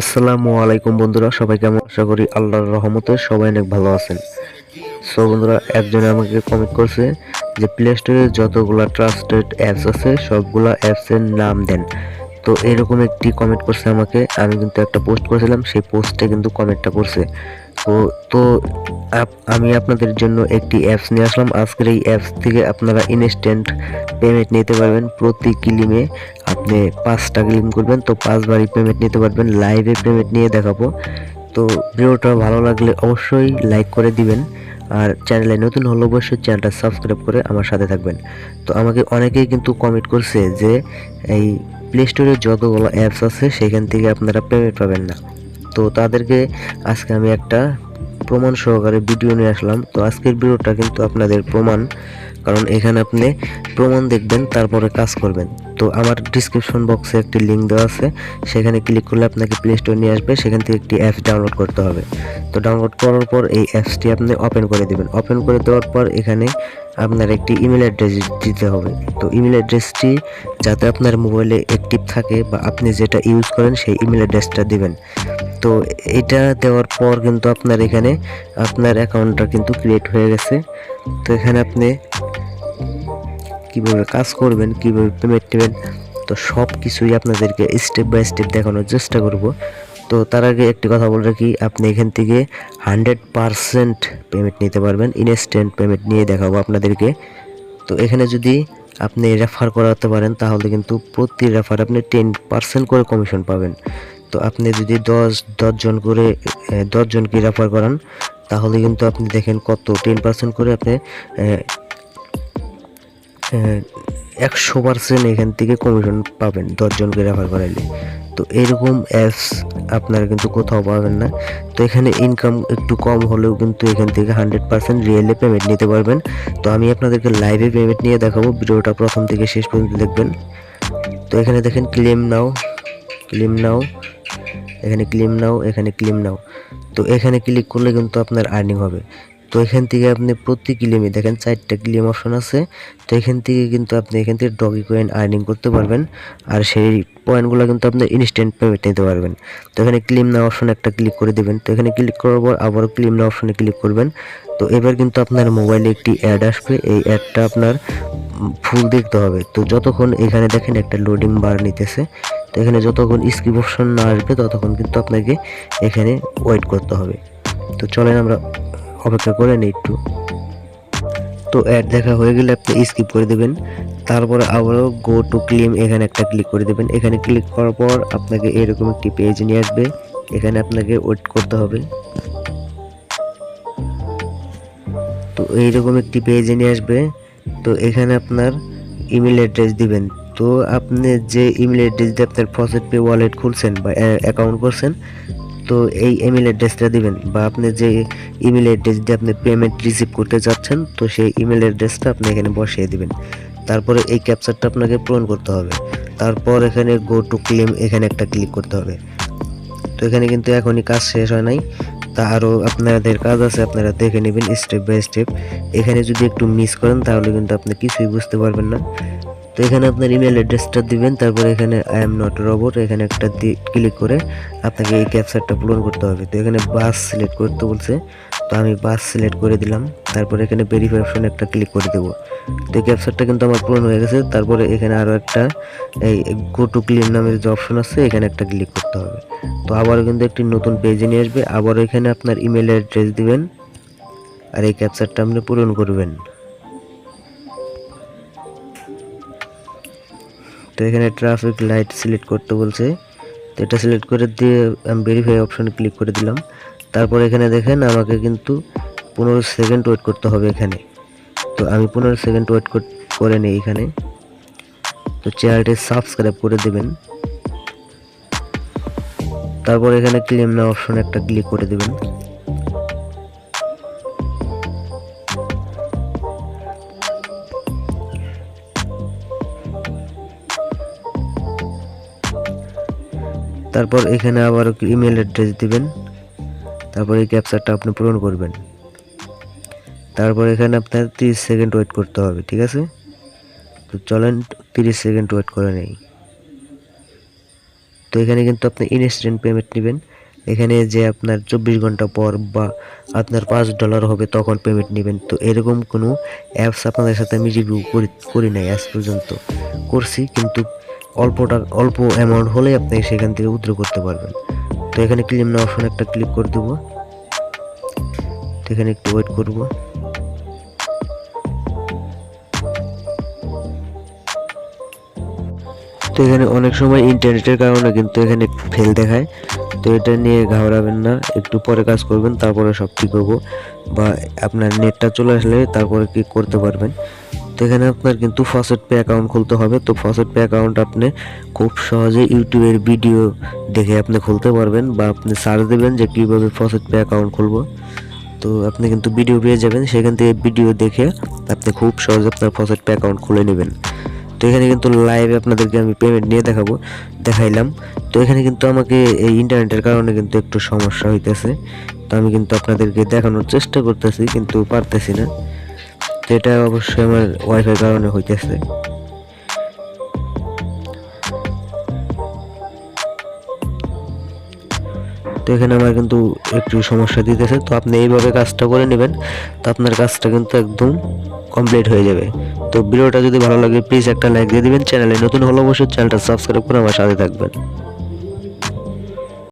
আসসালামু আলাইকুম বন্ধুরা, সবাই কেমন? আশা করি আল্লাহর রহমতে সবাই অনেক ভালো আছেন। সো বন্ধুরা, একজনে আমাকে কমেন্ট করছে যে প্লে স্টোরে যতগুলো ট্রাস্টেড অ্যাপস আছে, সবগুলো অ্যাপসের নাম দেন। তো এরকম একটি কমেন্ট করছে আমাকে, আমি কিন্তু একটা পোস্ট করেছিলাম, সেই পোস্টে কিন্তু কমেন্টটা করছে। তো তো আমি আপনাদের জন্য একটি অ্যাপস নিয়ে আসলাম। আজকের এই অ্যাপস থেকে আপনারা ইনস্ট্যান্ট পেমেন্ট নিতে পারবেন প্রতি ক্লিমে। আপনি পাঁচটা ক্লিম করবেন, তো পাঁচবারই পেমেন্ট নিতে পারবেন। লাইভে পেমেন্ট নিয়ে দেখাবো। তো ভিডিওটা ভালো লাগলে অবশ্যই লাইক করে দিবেন। আর চ্যানেলে নতুন হলে অবশ্যই চ্যানেলটা সাবস্ক্রাইব করে আমার সাথে থাকবেন। তো আমাকে অনেকেই কিন্তু কমেন্ট করছে যে, এই প্লে স্টোরে যতগুলো অ্যাপস আছে, সেখান থেকে আপনারা পেমেন্ট পাবেন না। তো তাদেরকে আজকে আমি একটা প্রমাণ সহকারে ভিডিও নিয়ে আসলাম। তো আজকের ভিডিওটা কিন্তু আপনাদের প্রমাণ, কারণ এখানে আপনি প্রমাণ দেখবেন, তারপরে কাজ করবেন। তো আমার ডিসক্রিপশন বক্সে একটি লিঙ্ক দেওয়া আছে, সেখানে ক্লিক করলে আপনাকে প্লে স্টোর নিয়ে আসবে, সেখান থেকে একটি অ্যাপস ডাউনলোড করতে হবে। তো ডাউনলোড করার পর এই অ্যাপসটি আপনি ওপেন করে দেবেন। ওপেন করে দেওয়ার পর এখানে আপনার একটি ইমেল অ্যাড্রেস দিতে হবে। তো ইমেল অ্যাড্রেসটি যাতে আপনার মোবাইলে অ্যাক্টিভ থাকে বা আপনি যেটা ইউজ করেন, সেই ইমেল অ্যাড্রেসটা দিবেন। তো এটা দেওয়ার পর কিন্তু আপনার এখানে আপনার অ্যাকাউন্টটা কিন্তু ক্রিয়েট হয়ে গেছে। তো এখানে আপনি কীভাবে কাজ করবেন, কীভাবে পেমেন্ট নেবেন, তো সব কিছুই আপনাদেরকে স্টেপ বাই স্টেপ দেখানোর চেষ্টা করব। তো তার আগে একটি কথা বলে রাখি, আপনি এখান থেকে হান্ড্রেড পারসেন্ট পেমেন্ট নিতে পারবেন ইনস্ট্যান্ট পেমেন্ট নিয়ে দেখাবো আপনাদেরকে। তো এখানে যদি আপনি রেফার করাতে পারেন, তাহলে কিন্তু প্রতি রেফার আপনি টেন পার্সেন্ট করে কমিশন পাবেন। তো আপনি যদি দশ দশজন করে দশজনকে রেফার করান, তাহলে কিন্তু আপনি দেখেন কত টেন পার্সেন্ট করে আপনি একশো পার্সেন্ট এখান থেকে কমিশন পাবেন দশজনকে রেফার করাইলে। তো এরকম অ্যাপস আপনারা কিন্তু কোথাও পাবেন না। তো এখানে ইনকাম একটু কম হলেও কিন্তু এখান থেকে হান্ড্রেড পার্সেন্ট রিয়েলে পেমেন্ট নিতে পারবেন। তো আমি আপনাদেরকে লাইভে পেমেন্ট নিয়ে দেখাবো, ভিডিওটা প্রথম থেকে শেষ পর্যন্ত দেখবেন। তো এখানে দেখেন ক্লেম নাও ক্লেম নাও এখানে ক্লিম নাও, এখানে ক্লিম নাও। তো এখানে ক্লিক করলে কিন্তু আপনার আর্নিং হবে। তো এখান থেকে আপনি প্রতি ক্লেমে দেখেন চারটা ক্লেম অপশন আছে, তো এখান থেকে কিন্তু আপনি এখান থেকে ডগি কয়েন আর্নিং করতে পারবেন। আর সেই পয়েন্টগুলো কিন্তু আপনি ইনস্ট্যান্ট পেমেন্ট নিতে পারবেন। তো এখানে ক্লিম না অপশন একটা ক্লিক করে দেবেন। তো এখানে ক্লিক করার পর আবারও ক্লিম না অপশনে ক্লিক করবেন। তো এবার কিন্তু আপনার মোবাইলে একটি অ্যাড আসবে। এই অ্যাডটা আপনার ফুল দেখতে হবে। তো যতক্ষণ এখানে দেখেন একটা লোডিং বার নিতেছে তো এখানে যতক্ষণ স্কিপ অপশন না আসবে, ততক্ষণ কিন্তু আপনাকে এখানে ওয়েট করতে হবে। তো চলেন আমরা অপেক্ষা করে নিই একটু। তো অ্যাড দেখা হয়ে গেলে আপনি স্কিপ করে দেবেন। তারপরে আবারও গো টু ক্লেম এখানে একটা ক্লিক করে দেবেন। এখানে ক্লিক করার পর আপনাকে এরকম একটি পেজ নিয়ে আসবে। এখানে আপনাকে ওয়েট করতে হবে। তো এইরকম একটি পেজ নিয়ে আসবে। তো এখানে আপনার ইমেল অ্যাড্রেস দিবেন। তো আপনি যে ইমেল অ্যাড্রেস আপনার ফসেট পে ওয়ালেট খুলছেন বা অ্যাকাউন্ট করছেন, তো এই ইমেল অ্যাড্রেসটা দিবেন বা আপনি যে ইমেল অ্যাড্রেস দিয়ে আপনি পেমেন্ট রিসিভ করতে চাচ্ছেন, তো সেই ইমেল অ্যাড্রেসটা আপনি এখানে বসিয়ে দিবেন। তারপরে এই ক্যাপচারটা আপনাকে পূরণ করতে হবে। তারপর এখানে গো টু ক্লেম এখানে একটা ক্লিক করতে হবে। তো এখানে কিন্তু এখনই কাজ শেষ হয় নাই। তা আরও আপনাদের কাজ আছে, আপনারা দেখে নেবেন স্টেপ বাই স্টেপ এখানে যদি একটু মিস করেন, তাহলে কিন্তু আপনি কিছুই বুঝতে পারবেন না। তো এখানে আপনার ইমেল অ্যাড্রেসটা দিবেন, তারপরে এখানে আই এম নট রোবট এখানে একটা ক্লিক করে আপনাকে এই ক্যাপচারটা পূরণ করতে হবে। তো এখানে বাস সিলেক্ট করতে বলছে, তো আমি বাস সিলেক্ট করে দিলাম, তারপরে এখানে ভেরিফাই একটা ক্লিক করে দেবো। তো এই ক্যাপচারটা কিন্তু আমার পূরণ হয়ে গেছে, তারপরে এখানে আরও একটা, এই গো টু ক্লিন নামের যে অপশন আছে, এখানে একটা ক্লিক করতে হবে। তো আবারও কিন্তু একটি নতুন পেজে নিয়ে আসবে, আবারও এখানে আপনার ইমেল অ্যাড্রেস দিবেন, আর এই ক্যাপচারটা আপনি পূরণ করবেন। এখানে ট্রাফিক লাইট সিলেক্ট করতে বলছে। তো এটা সিলেক্ট করে দিয়ে আমি ভেরিফাই অপশনে ক্লিক করে দিলাম। তারপর এখানে দেখেন আমাকে কিন্তু পনেরো সেকেন্ড ওয়েট করতে হবে এখানে। তো আমি পনেরো সেকেন্ড ওয়েট করে নিই এখানে। তো চ্যানেলটি সাবস্ক্রাইব করে দেবেন। তারপর এখানে ক্লেম না অপশন একটা ক্লিক করে দেবেন। তারপর এখানে আবার ইমেল অ্যাড্রেস দিবেন। তারপর এই ক্যাপচারটা আপনি পূরণ করবেন। তারপর এখানে আপনার তিরিশ সেকেন্ড ওয়েট করতে হবে, ঠিক আছে? তো চলেন, তিরিশ সেকেন্ড ওয়েট করে নেই। তো এখানে কিন্তু আপনি ইনস্ট্যান্ট পেমেন্ট নেবেন। এখানে যে আপনার চব্বিশ ঘণ্টা পর বা আপনার পাঁচ ডলার হবে তখন পেমেন্ট নেবেন। তো এরকম কোনো অ্যাপস আপনাদের সাথে আমি রিভিউ করি করি নাই আজ পর্যন্ত। করছি, কিন্তু অল্পটা অল্প অ্যামাউন্ট হলে আপনি সেখান থেকে উইথড্র করতে পারবেন। তো এখানে ক্লেম না অপশন একটা ক্লিক করে দেবো। তো এখানে একটু ওয়েট করব। তো এখানে অনেক সময় ইন্টারনেটের কারণে কিন্তু এখানে ফেল দেখায়। তো এটা নিয়ে ঘাবড়াবেন না, একটু পরে কাজ করবেন, তারপরে সব ঠিক হব। বা আপনার নেটটা চলে আসলে তারপরে কি করতে পারবেন। তো এখানে আপনার কিন্তু ফসেট পে অ্যাকাউন্ট খুলতে হবে। তো ফসেট পে অ্যাকাউন্ট আপনি খুব সহজে ইউটিউবের ভিডিও দেখে আপনি খুলতে পারবেন বা আপনি সার্চ দেবেন যে কীভাবে ফসেট পে অ্যাকাউন্ট খুলবো। তো আপনি কিন্তু ভিডিও পেয়ে যাবেন। সেখান থেকে ভিডিও দেখে আপনি খুব সহজে আপনার ফসেট পে অ্যাকাউন্ট খুলে নেবেন। তো এখানে কিন্তু লাইভে আপনাদেরকে আমি পেমেন্ট নিয়ে দেখাবো, দেখাইলাম। তো এখানে কিন্তু আমাকে এই ইন্টারনেটের কারণে কিন্তু একটু সমস্যা হইতেছে। তো আমি কিন্তু আপনাদেরকে দেখানোর চেষ্টা করতেছি, কিন্তু পারতেছি না। তো এটা অবশ্যই আমার ওয়াইফাই কারণে হইতেছে। তো এখানে আমার কিন্তু একটু সমস্যা দিতেছে, তো আপনি এইভাবে কাজটা করে নেবেন, তো আপনার কাজটা কিন্তু একদম কমপ্লিট হয়ে যাবে। তো ভিডিওটা যদি ভালো লাগে প্লিজ একটা লাইক দিয়ে দিবেন, চ্যানেলে নতুন হলে অবশ্যই চ্যানেলটা সাবস্ক্রাইব করে আমার সাথে থাকবেন।